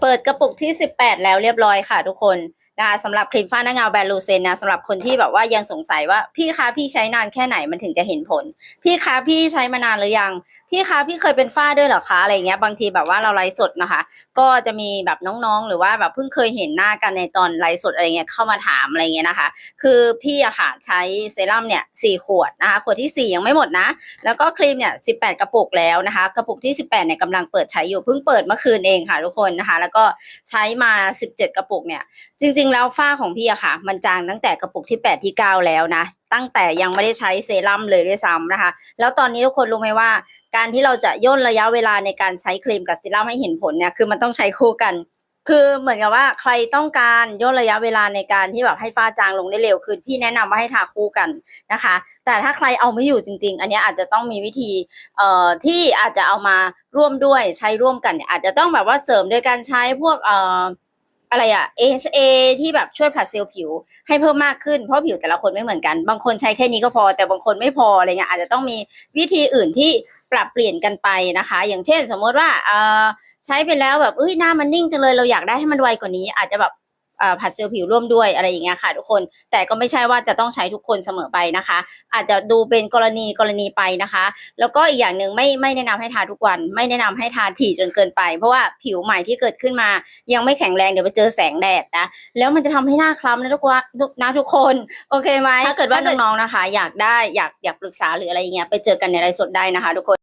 เปิดกระปุกที่ 18 แล้วเรียบร้อยค่ะทุกคน นะคะสำหรับครีมฝ้าหน้าเงาแบรนด์ลูเซนนะสำหรับคนที่แบบว่ายังสงสัยว่าพี่คะพี่ใช้นานแค่ไหนมันถึงจะเห็นผล พี่คะพี่ใช้มานานหรือยัง พี่คะพี่เคยเป็นฝ้าด้วยเหรอคะอะไรเงี้ยบางทีแบบว่าเราไลฟ์สดนะคะ ก็จะมีแบบน้องๆ หรือว่าแบบเพิ่งเคยเห็นหน้ากันในตอนไลฟ์สดอะไรเงี้ยเข้ามาถามอะไรเงี้ยนะคะ คือพี่อะค่ะใช้เซรั่มเนี่ยสี่ขวดนะคะขวดที่สี่ยังไม่หมดนะ แล้วก็ครีมเนี่ย18กระปุกแล้วนะคะ กระปุกที่ 18เนี่ยกำลังเปิดใช้อยู่เพิ่งเปิดเมื่อคืนเองค่ะทุกคนนะคะ แล้วก็ใช้มา 17 กระปุกเนี่ยจริงๆ แล้วฝ้าของพี่อะค่ะ มันจางตั้งแต่กระปุกที่ 8 ที่ 9 แล้วนะ ตั้งแต่ยังไม่ได้ใช้เซรั่มเลยด้วยซ้ำนะคะ แล้วตอนนี้ทุกคนรู้ไหมว่า การที่เราจะย่นระยะเวลาในการใช้ครีมกับเซรั่มให้เห็นผลเนี่ยคือมันต้องใช้คู่กัน คือเหมือนกับว่าใครต้องการย่นระยะเวลาในการที่แบบให้ฝ้าจางลงได้เร็วคือพี่แนะนำว่าให้ทาคู่กันนะคะ แต่ถ้าใครเอาไม่อยู่จริง ๆ อันนี้อาจจะต้องมีวิธีเอ่อที่อาจจะเอามาร่วมด้วยใช้ร่วมกันเนี่ยอาจจะต้องแบบว่าเสริมโดยการใช้พวกเอ่อ อะไรอะ AHA ที่แบบช่วยผลัดเซลล์ผิวให้เพิ่มมากขึ้นเพราะผิวแต่ละคนไม่เหมือนกัน บางคนใช้แค่นี้ก็พอ แต่บางคนไม่พออะไรเงี้ยอาจจะต้องมีวิธีอื่นที่ปรับเปลี่ยนกันไปนะคะ อย่างเช่น สมมติว่าเออใช้ไปแล้วแบบเอ้ยหน้ามันนิ่งจังเลยเราอยากได้ให้มันไวกว่านี้ อาจจะแบบ ผัดเซลล์ผิวร่วมด้วยอะไรอย่างเงี้ยค่ะทุกคน แต่ก็ไม่ใช่ว่าจะต้องใช้ทุกคนเสมอไปนะคะ อาจจะดูเป็นกรณีกรณีไปนะคะ แล้วก็อีกอย่างหนึ่งไม่ไม่แนะนำให้ทาทุกวัน ไม่แนะนำให้ทาถี่จนเกินไป เพราะว่าผิวใหม่ที่เกิดขึ้นมา ยังไม่แข็งแรงเดี๋ยวไปเจอแสงแดดนะแล้วมันจะทำให้หน้าคล้ำนะทุกว่านะทุกคนโอเคไหมถ้าเกิดว่าน้องๆนะคะ อยากได้อยากอยากปรึกษาหรืออะไรอย่างเงี้ยไปเจอกันในไลฟ์สดได้นะคะทุกคน